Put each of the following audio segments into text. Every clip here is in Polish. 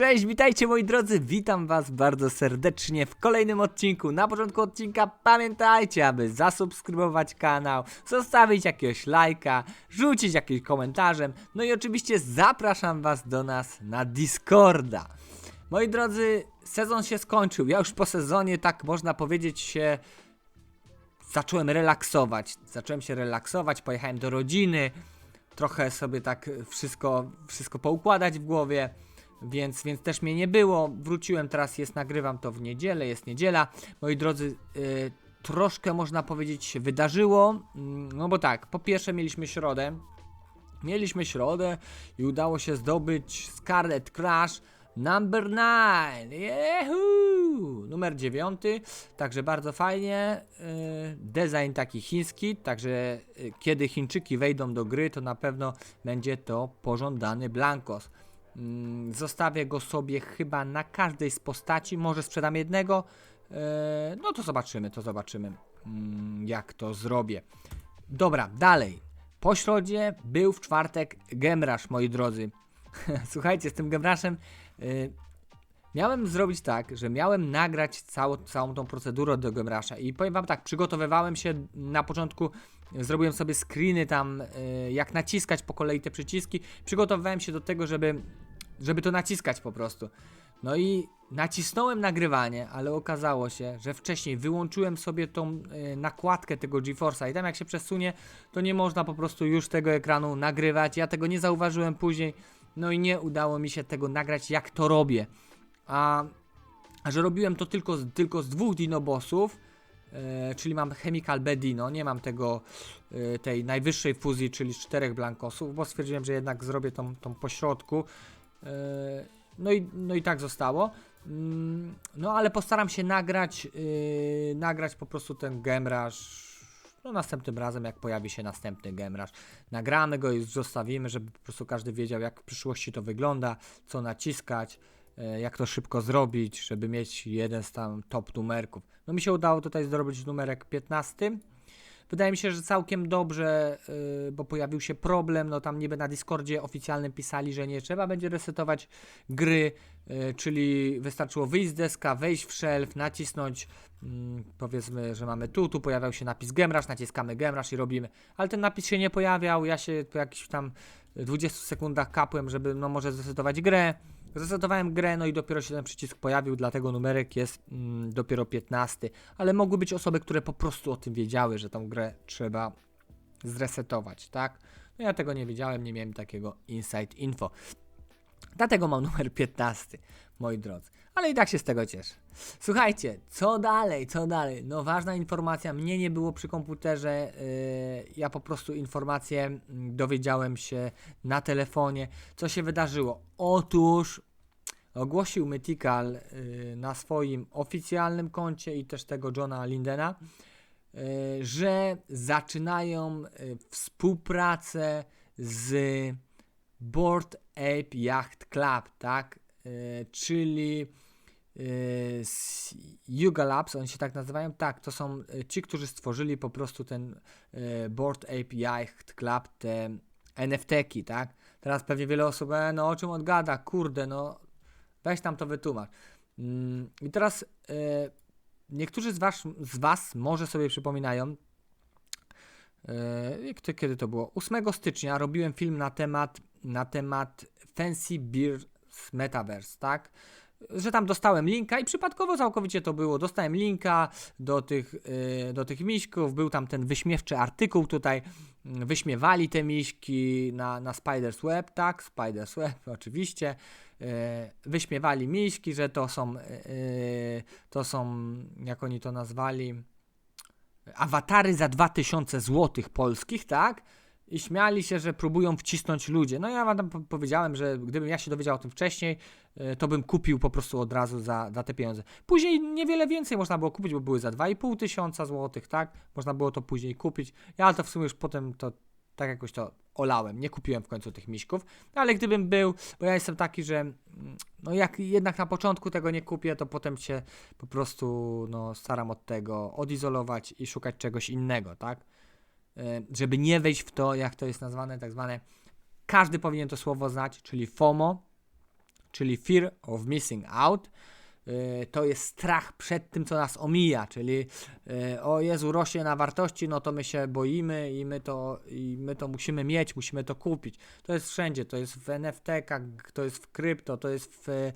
Cześć, witajcie moi drodzy, witam was bardzo serdecznie w kolejnym odcinku. Na początku odcinka pamiętajcie, aby zasubskrybować kanał, zostawić jakiegoś lajka, rzucić jakimś komentarzem, no i oczywiście zapraszam was do nas na Discorda. Moi drodzy, sezon się skończył, ja już po sezonie, tak można powiedzieć, się zacząłem relaksować. Zacząłem się relaksować, pojechałem do rodziny, trochę sobie tak wszystko, wszystko poukładać w głowie, więc, więc też mnie nie było. Wróciłem teraz, jest, nagrywam to w niedzielę, jest niedziela. Moi drodzy, y, troszkę można powiedzieć się wydarzyło, Mm, no bo tak, po pierwsze mieliśmy środę, Mieliśmy środę i udało się zdobyć Scarlet Crash Number 9. Yahoo! Numer 9. Także bardzo fajnie. Yy, Design taki chiński, także yy, kiedy Chińczyki wejdą do gry, to na pewno będzie to pożądany Blankos. Mm, Zostawię go sobie chyba na każdej z postaci. Może sprzedam jednego. Yy, No to zobaczymy, to zobaczymy, mm, jak to zrobię. Dobra, dalej. Po środzie był w czwartek Gemrasz, moi drodzy. Słuchajcie, z tym Gemraszem y, miałem zrobić tak, że miałem nagrać całą, całą tą procedurę do Gemrasza i powiem wam tak, przygotowywałem się na początku, zrobiłem sobie screeny tam, y, jak naciskać po kolei te przyciski, przygotowywałem się do tego, żeby, żeby to naciskać po prostu. No i nacisnąłem nagrywanie, ale okazało się, że wcześniej wyłączyłem sobie tą y, nakładkę tego GeForce'a i tam jak się przesunie, to nie można po prostu już tego ekranu nagrywać. Ja tego nie zauważyłem później, no i nie udało mi się tego nagrać jak to robię. A, że robiłem to tylko z, tylko z dwóch dinobossów, e, czyli mam Chemical B Dino, nie mam tego e, tej najwyższej fuzji, czyli czterech blankosów, bo stwierdziłem, że jednak zrobię tą, tą pośrodku. E, no i, no i tak zostało. Mm, No ale postaram się nagrać, nagrać po prostu ten Gemrush. No następnym razem, jak pojawi się następny Gemrush. Nagramy go i zostawimy, żeby po prostu każdy wiedział, jak w przyszłości to wygląda, co naciskać, jak to szybko zrobić, żeby mieć jeden z tam top numerków. No mi się udało tutaj zrobić numerek 15. Wydaje mi się, że całkiem dobrze, yy, bo pojawił się problem, no tam niby na Discordzie oficjalnym pisali, że nie trzeba będzie resetować gry, yy, czyli wystarczyło wyjść z deska, wejść w shelf, nacisnąć, mm, powiedzmy, że mamy tu, tu pojawiał się napis Gemrush, naciskamy Gemrush i robimy, ale ten napis się nie pojawiał, ja się po jakichś tam 20 sekundach kapłem, żeby no może zresetować grę, Zresetowałem grę, no i dopiero się ten przycisk pojawił, dlatego numerek jest mm, dopiero 15. Ale mogły być osoby, które po prostu o tym wiedziały, że tą grę trzeba zresetować, tak? No ja tego nie wiedziałem, nie miałem takiego inside info. Dlatego mam numer 15, moi drodzy. Ale i tak się z tego cieszę. Słuchajcie, co dalej, co dalej? No ważna informacja, mnie nie było przy komputerze, yy, ja po prostu informacje mm, dowiedziałem się na telefonie, co się wydarzyło. Otóż ogłosił Mythical yy, na swoim oficjalnym koncie i też tego Johna Lindena, yy, że zaczynają yy, współpracę z Board Ape Yacht Club, tak? Yy, czyli yy, Yuga Labs, oni się tak nazywają? Tak, to są yy, ci, którzy stworzyli po prostu ten Board Ape Yacht Club, te NFT-ki, tak? Teraz pewnie wiele osób, e, no o czym on gada, kurde, no weź tam to wytłumacz. Mm, I teraz niektórzy z was, z was może sobie przypominają, Yy, kiedy to było? 8 stycznia robiłem film na temat, na temat Fancy Beers Metaverse, tak? Że tam dostałem linka i przypadkowo całkowicie to było. Dostałem linka do tych, yy, do tych miśków, był tam ten wyśmiewczy artykuł tutaj. yy, Wyśmiewali te miśki na, na Spider's Web, tak? Spider's Web, oczywiście. Yy, Wyśmiewali miśki, że to są, yy, to są, jak oni to nazwali, awatary za 2000 złotych polskich, tak? I śmiali się, że próbują wcisnąć ludzie. No ja wam powiedziałem, że gdybym ja się dowiedział o tym wcześniej, e, to bym kupił po prostu od razu za, za te pieniądze. Później niewiele więcej można było kupić, bo były za 2,5 tysiąca złotych, tak? Można było to później kupić. Ja to w sumie już potem to tak jakoś to olałem. Nie kupiłem w końcu tych miśków, ale gdybym był, bo ja jestem taki, że mm, no jak jednak na początku tego nie kupię, to potem się po prostu no, staram od tego odizolować i szukać czegoś innego, tak? E, Żeby nie wejść w to, jak to jest nazwane, tak zwane, każdy powinien to słowo znać, czyli FOMO, czyli fear of missing out. Y, To jest strach przed tym, co nas omija, czyli y, o Jezu, rośnie na wartości, no to my się boimy i my to, i my to musimy mieć, musimy to kupić. To jest wszędzie, to jest w NFT-kach, to jest w krypto, to jest w,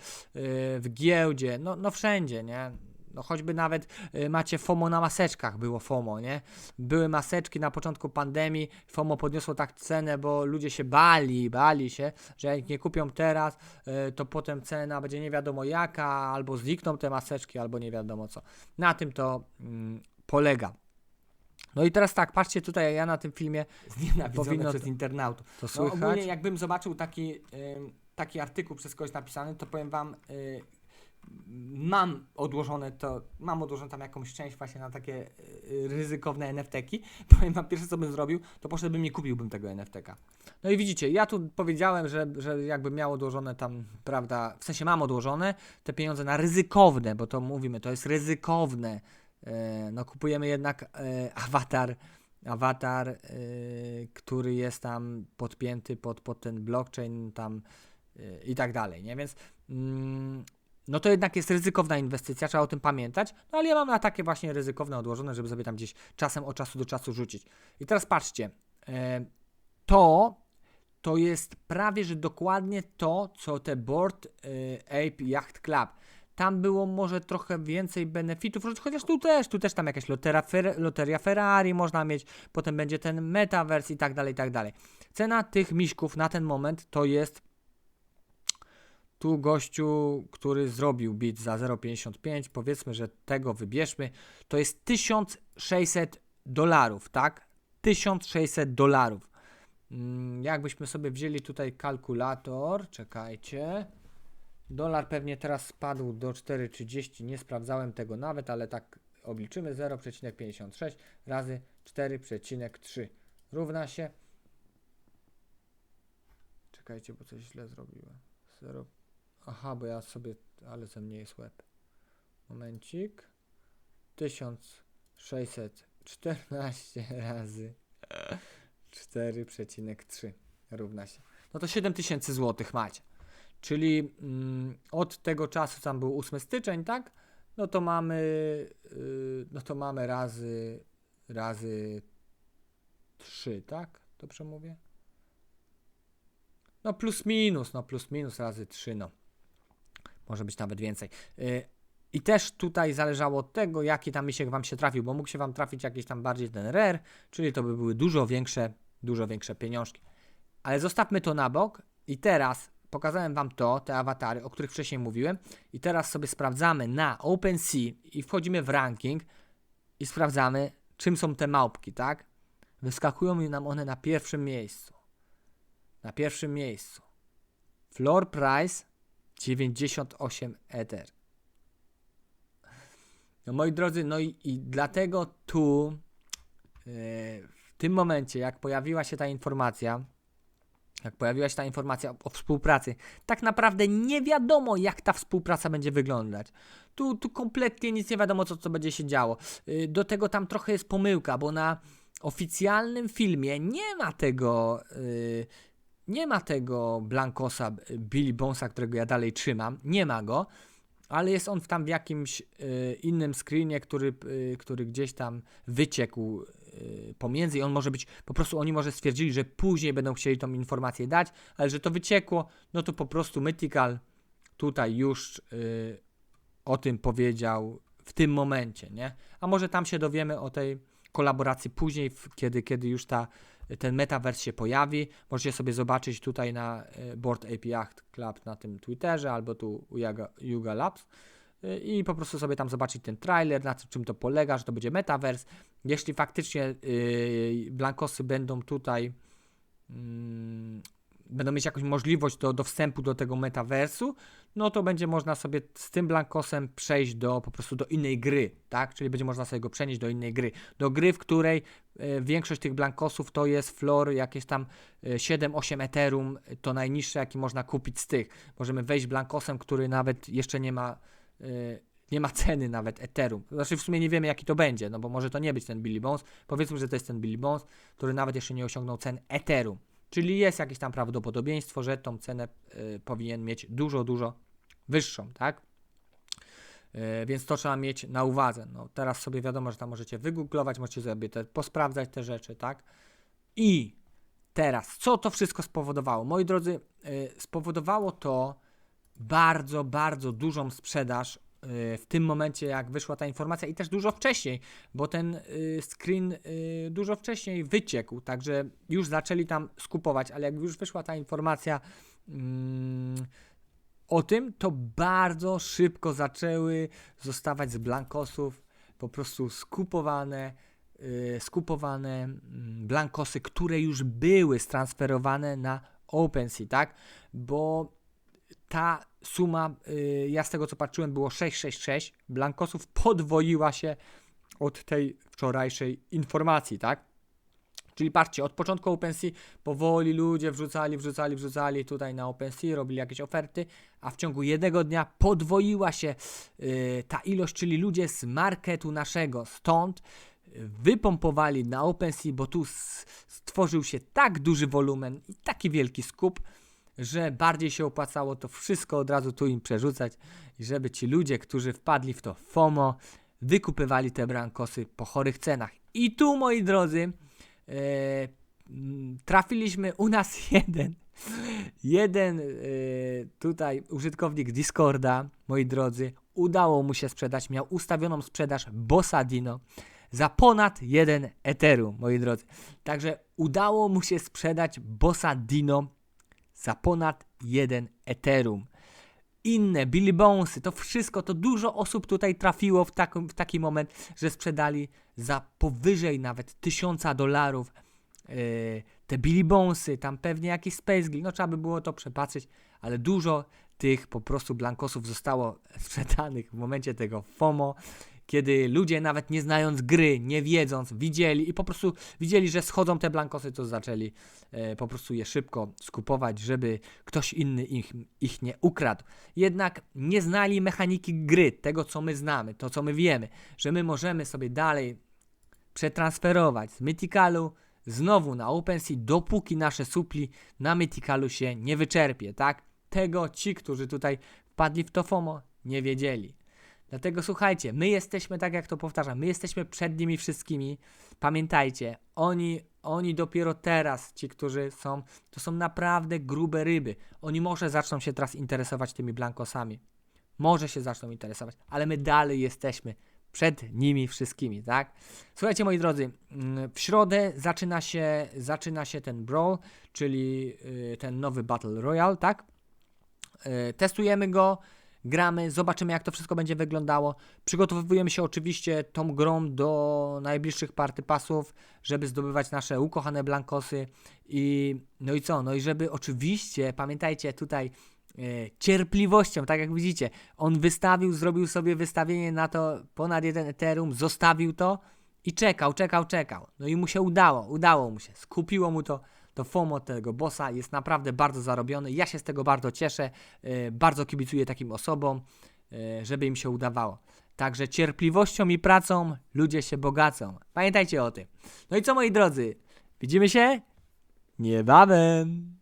w giełdzie, no, no wszędzie, nie? No choćby nawet y, macie FOMO na maseczkach, było FOMO, nie? Były maseczki na początku pandemii, FOMO podniosło tak cenę, bo ludzie się bali, bali się, że jak nie kupią teraz, y, to potem cena będzie nie wiadomo jaka, albo znikną te maseczki, albo nie wiadomo co. Na tym to mm, polega. No i teraz tak, patrzcie tutaj, ja na tym filmie Powinno przez to- internautów. to No, słychać. ogólnie jakbym zobaczył taki, ym, taki artykuł przez kogoś napisany, to powiem wam, y, mam odłożone to, mam odłożone tam jakąś część właśnie na takie y, ryzykowne NFT-ki. Powiem wam, pierwsze co bym zrobił, to poszedłbym i kupiłbym tego NFT-ka. No i widzicie, ja tu powiedziałem, że, że jakby miał odłożone tam, prawda, w sensie mam odłożone te pieniądze na ryzykowne, bo to mówimy, to jest ryzykowne. E, no kupujemy jednak e, awatar, awatar, e, który jest tam podpięty pod, pod ten blockchain tam i tak dalej, nie? Więc mm, no to jednak jest ryzykowna inwestycja, trzeba o tym pamiętać. No ale ja mam na takie właśnie ryzykowne odłożone, żeby sobie tam gdzieś czasem od czasu do czasu rzucić. I teraz patrzcie, e, to to jest prawie, że dokładnie to, co te Board y, Ape Yacht Club. Tam było może trochę więcej benefitów, chociaż tu też, tu też tam jakaś lotera, loteria Ferrari można mieć, potem będzie ten Metaverse i tak dalej, i tak dalej. Cena tych miśków na ten moment to jest tu gościu, który zrobił bit za 0,55, powiedzmy, że tego wybierzmy, to jest 1600 dolarów, tak? 1600 dolarów. Mm, Jakbyśmy sobie wzięli tutaj kalkulator, czekajcie. Dolar pewnie teraz spadł do 4,30, nie sprawdzałem tego nawet, ale tak obliczymy 0,56 razy 4,3 równa się. Czekajcie, bo coś źle zrobiłem. 0. Aha, bo ja sobie, ale ze mnie jest łeb. Momencik. 1614 razy 4,3 równa się. No to 7000 zł macie. Czyli mm, od tego czasu, tam był 8 styczeń, tak? No to mamy, yy, no to mamy razy, razy 3, tak? Dobrze mówię? No plus minus, no plus minus razy 3, no. Może być nawet więcej. Yy, I też tutaj zależało od tego, jaki tam misiek wam się trafił, bo mógł się wam trafić jakiś tam bardziej ten rare, czyli to by były dużo większe, dużo większe pieniążki. Ale zostawmy to na bok i teraz pokazałem wam to, te awatary, o których wcześniej mówiłem i teraz sobie sprawdzamy na OpenSea i wchodzimy w ranking i sprawdzamy, czym są te małpki, tak? Wyskakują nam one na pierwszym miejscu. Na pierwszym miejscu. Floor price 98 Ether. No moi drodzy, no i, i dlatego tu e, w tym momencie, jak pojawiła się ta informacja, jak pojawiła się ta informacja o, o współpracy, tak naprawdę nie wiadomo, jak ta współpraca będzie wyglądać. Tu, tu kompletnie nic nie wiadomo, co, co będzie się działo. Y, Do tego tam trochę jest pomyłka, bo na oficjalnym filmie nie ma tego. y, nie ma tego Blankosa, y, Billy Bonesa, którego ja dalej trzymam. Nie ma go, ale jest on tam w jakimś y, innym screenie, który, y, który gdzieś tam wyciekł y, pomiędzy i on może być, po prostu oni może stwierdzili, że później będą chcieli tą informację dać, ale że to wyciekło, no to po prostu Mythical tutaj już y, o tym powiedział w tym momencie, nie? A może tam się dowiemy o tej kolaboracji później, kiedy, kiedy już ta, ten metaverse się pojawi. Możecie sobie zobaczyć tutaj na y, Board Yacht Club na tym Twitterze albo tu u Yuga, Yuga Labs y, i po prostu sobie tam zobaczyć ten trailer, na czym to polega, że to będzie metaverse. Jeśli faktycznie yy, blankosy będą tutaj mm, będą mieć jakąś możliwość do, do wstępu do tego metaversu, no to będzie można sobie z tym blankosem przejść do po prostu do innej gry, tak? Czyli będzie można sobie go przenieść do innej gry. Do gry, w której e, większość tych blankosów to jest floor jakieś tam e, 7-8 ethereum, to najniższe jaki można kupić z tych. Możemy wejść blankosem, który nawet jeszcze nie ma e, nie ma ceny nawet Ethereum. Znaczy w sumie nie wiemy jaki to będzie, no bo może to nie być ten Billy Bones. Powiedzmy, że to jest ten Billy Bones, który nawet jeszcze nie osiągnął cen Ethereum. Czyli jest jakieś tam prawdopodobieństwo, że tą cenę y, powinien mieć dużo, dużo wyższą, tak? Y, więc to trzeba mieć na uwadze. No, teraz sobie wiadomo, że tam możecie wygooglować, możecie sobie te, posprawdzać te rzeczy, tak? I teraz, co to wszystko spowodowało? Moi drodzy, y, spowodowało to bardzo, bardzo dużą sprzedaż w tym momencie, jak wyszła ta informacja i też dużo wcześniej, bo ten y, screen y, dużo wcześniej wyciekł, także już zaczęli tam skupować, ale jak już wyszła ta informacja mm, o tym, to bardzo szybko zaczęły zostawać z blankosów po prostu skupowane, y, skupowane mm, blankosy, które już były stransferowane na OpenSea, tak? Bo ta suma, y, ja z tego co patrzyłem, było 666 blankosów, podwoiła się od tej wczorajszej informacji, tak? Czyli patrzcie, od początku OpenSea powoli ludzie wrzucali, wrzucali, wrzucali tutaj na OpenSea, robili jakieś oferty, a w ciągu jednego dnia podwoiła się y, ta ilość, czyli ludzie z marketu naszego, stąd y, wypompowali na OpenSea, bo tu stworzył się tak duży wolumen i taki wielki skup, że bardziej się opłacało to wszystko od razu tu im przerzucać, i żeby ci ludzie, którzy wpadli w to FOMO, wykupywali te brankosy po chorych cenach. I tu, moi drodzy, e, trafiliśmy u nas jeden, jeden e, tutaj użytkownik Discorda, moi drodzy, udało mu się sprzedać, miał ustawioną sprzedaż Bossa Dino za ponad 1 Ethereum, moi drodzy. Także udało mu się sprzedać Bossa Dino za ponad 1 Ethereum. Inne, Billy Bonesy, to wszystko, to dużo osób tutaj trafiło w, takim, w taki moment, że sprzedali za powyżej nawet 1000 dolarów yy, te Billy Bonesy, tam pewnie jakiś Space no trzeba by było to przepatrzeć, ale dużo tych po prostu blankosów zostało sprzedanych w momencie tego FOMO, kiedy ludzie nawet nie znając gry, nie wiedząc, widzieli i po prostu widzieli, że schodzą te blankosy, to zaczęli e, po prostu je szybko skupować, żeby ktoś inny ich, ich nie ukradł. Jednak nie znali mechaniki gry, tego co my znamy, to co my wiemy, że my możemy sobie dalej przetransferować z Mythicalu znowu na OpenSea, dopóki nasze supli na Mythicalu się nie wyczerpie, tak? Tego ci, którzy tutaj wpadli w to FOMO, nie wiedzieli. Dlatego słuchajcie, my jesteśmy, tak jak to powtarzam, my jesteśmy przed nimi wszystkimi. Pamiętajcie, oni, oni dopiero teraz, ci, którzy są, to są naprawdę grube ryby. Oni może zaczną się teraz interesować tymi blankosami. Może się zaczną interesować, ale my dalej jesteśmy przed nimi wszystkimi, tak? Słuchajcie, moi drodzy, mm, w środę zaczyna się, zaczyna się ten Brawl, czyli y, ten nowy Battle Royale, tak? Y, Testujemy go, gramy, zobaczymy jak to wszystko będzie wyglądało. Przygotowujemy się oczywiście tą grą do najbliższych party pasów, żeby zdobywać nasze ukochane blankosy i no i co? No i żeby oczywiście, pamiętajcie tutaj e, cierpliwością, tak jak widzicie, on wystawił, zrobił sobie wystawienie na to ponad jeden Ethereum, zostawił to i czekał, czekał, czekał. No i mu się udało, udało mu się. Skupiło mu to, to FOMO tego bossa, jest naprawdę bardzo zarobiony. Ja się z tego bardzo cieszę, e, bardzo kibicuję takim osobom, e, żeby im się udawało. Także cierpliwością i pracą ludzie się bogacą. Pamiętajcie o tym. No i co moi drodzy? Widzimy się niebawem.